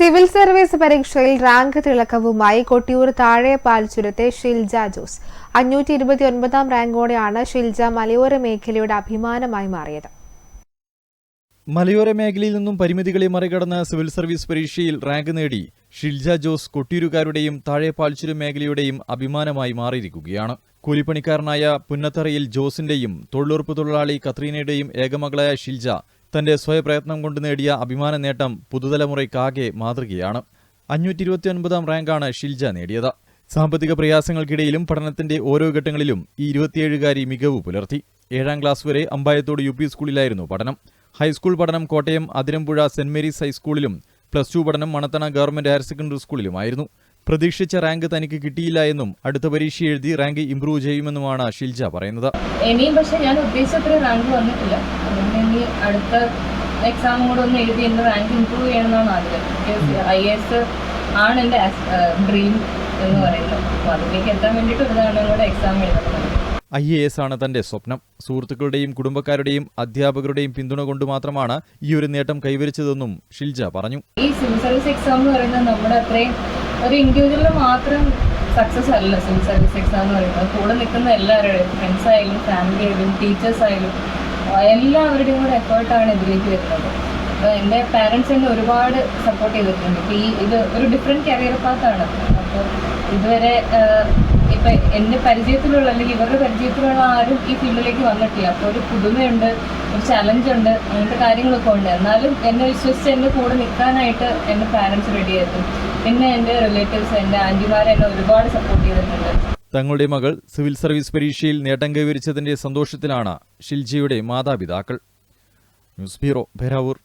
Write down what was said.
Civil service പരീക്ഷയിൽ rank തിളക്കവുമായി കൊട്ടിയൂർ താഴെ പാൽച്ചുരത്തെ ഷിൽജ ജോസ്. അഞ്ഞൂറ്റി ഇരുപത്തി ഒൻപതാം റാങ്കോടെയാണ് ഷിൽജ മലയോര മേഖലയുടെ അഭിമാനമായി മാറിയത്. മലയോര മേഖലയിൽ നിന്നും പരിമിതികളെ മറികടന്ന് സിവിൽ സർവീസ് പരീക്ഷയിൽ റാങ്ക് നേടി ഷിൽജ ജോസ് കൊട്ടിയൂരുകാരുടെയും താഴെ പാൽച്ചുരം മേഖലയുടെയും അഭിമാനമായി മാറിയിരിക്കുകയാണ്. കൂലിപ്പണിക്കാരനായ പുന്നത്തറയിൽ ജോസിന്റെയും തൊഴിലുറപ്പ് തൊഴിലാളി കത്രീനയുടെയും ഏകമകളായ ഷിൽജ തന്റെ സ്വയപ്രയത്നം കൊണ്ട് നേടിയ അഭിമാന നേട്ടം പുതുതലമുറയ്ക്കാകെ മാതൃകയാണ്. അഞ്ഞൂറ്റി ഇരുപത്തിയൊൻപതാം റാങ്കാണ് ഷിൽജ നേടിയത്. സാമ്പത്തിക പ്രയാസങ്ങൾക്കിടയിലും പഠനത്തിന്റെ ഓരോ ഘട്ടങ്ങളിലും ഈ ഇരുപത്തിയേഴുകാരി മികവ് പുലർത്തി. ഏഴാം ക്ലാസ് വരെ അമ്പായത്തോട് യു പി സ്കൂളിലായിരുന്നു പഠനം. ഹൈസ്കൂൾ പഠനം കോട്ടയം അതിരമ്പുഴ സെന്റ് മേരീസ് ഹൈസ്കൂളിലും പ്ലസ് ടു പഠനം മണത്തണ ഗവൺമെന്റ് ഹയർ സെക്കൻഡറി സ്കൂളിലുമായിരുന്നു. പ്രതീക്ഷിച്ച റാങ്ക് തനിക്ക് കിട്ടിയില്ല എന്നും അടുത്ത പരീക്ഷ എഴുതി റാങ്ക് ഇംപ്രൂവ് ചെയ്യുമെന്നുമാണ് ഷിൽജ പറയുന്നത്. ഇനിയും പക്ഷെ ഞാൻ ഉദ്ദേശിച്ചത്ര റാങ്ക് വന്നിട്ടില്ല. അതുകൊണ്ട് ഇനി അടുത്ത എക്സാമും കൂടെ ഒന്ന് എഴുതി എന്റെ റാങ്ക് ഇംപ്രൂവ് ചെയ്യണമെന്നാണ് ആഗ്രഹം. ഐ എസ് ആണ് എന്റെ ഡ്രീം എന്ന് പറയുന്നത്. അപ്പോൾ അതിലേക്ക് എത്താൻ വേണ്ടിയിട്ട് ഒരു തവണ കൂടെ എക്സാം എഴുതണം. ഐ എ എസ് ആണ് തന്റെ സ്വപ്നം. സുഹൃത്തുക്കളുടെയും കുടുംബക്കാരുടെയും അധ്യാപകരുടെയും പിന്തുണ കൊണ്ട് മാത്രമാണ് ഈ ഒരു നേട്ടം കൈവരിച്ചതെന്നും ഷിൽജ പറഞ്ഞു. ഈ സിവിൽ സർവീസ് എക്സാം എന്ന് പറയുന്നത് നമ്മുടെ അത്രയും ഒരു ഇൻഡിവിജ്വലിന് മാത്രം സക്സസ് അല്ല സിവിൽ സർവീസ് എക്സാം എന്ന് പറയുന്നത്. കൂടെ നിൽക്കുന്ന എല്ലാവരുടെയും ഫ്രണ്ട്സ് ആയാലും ഫാമിലി ആയാലും ടീച്ചേഴ്സ് ആയാലും എല്ലാവരുടെയും കൂടെ എഫേർട്ടാണ് ഇതിലേക്ക് വരുന്നത്. അപ്പോൾ എന്റെ പാരൻസ് എന്നെ ഒരുപാട് സപ്പോർട്ട് ചെയ്തിട്ടുണ്ട്. ഇപ്പോൾ ഈ ഇത് ഒരു ഡിഫറെന്റ് കരിയർ പാത്താണ് അപ്പോൾ ഇതുവരെ ഇപ്പം എന്റെ പരിചയത്തിലുള്ള അല്ലെങ്കിൽ ഇവരുടെ പരിചയത്തിലുള്ള ആരും ഈ ഫീൽഡിലേക്ക് വന്നിട്ടില്ല. അപ്പോൾ ഒരു പുതുമയുണ്ട് ഒരു ചലഞ്ച് ഉണ്ട് അങ്ങനത്തെ കാര്യങ്ങളൊക്കെ ഉണ്ട്. എന്നാലും എന്നെ വിശ്വസിച്ച് എന്റെ കൂടെ നിൽക്കാനായിട്ട് എന്റെ പാരൻസ് റെഡി ആയിരുന്നു. പിന്നെ എന്റെ റിലേറ്റീവ്സ് എന്റെ ആന്റിമാരെ എന്നെ ഒരുപാട് സപ്പോർട്ട് ചെയ്തിട്ടുണ്ട്. തങ്ങളുടെ മകൾ സിവിൽ സർവീസ് പരീക്ഷയിൽ നേട്ടം കൈവരിച്ചതിന്റെ സന്തോഷത്തിലാണ് ഷിൽജിയുടെ മാതാപിതാക്കൾ. News bureau Peravoor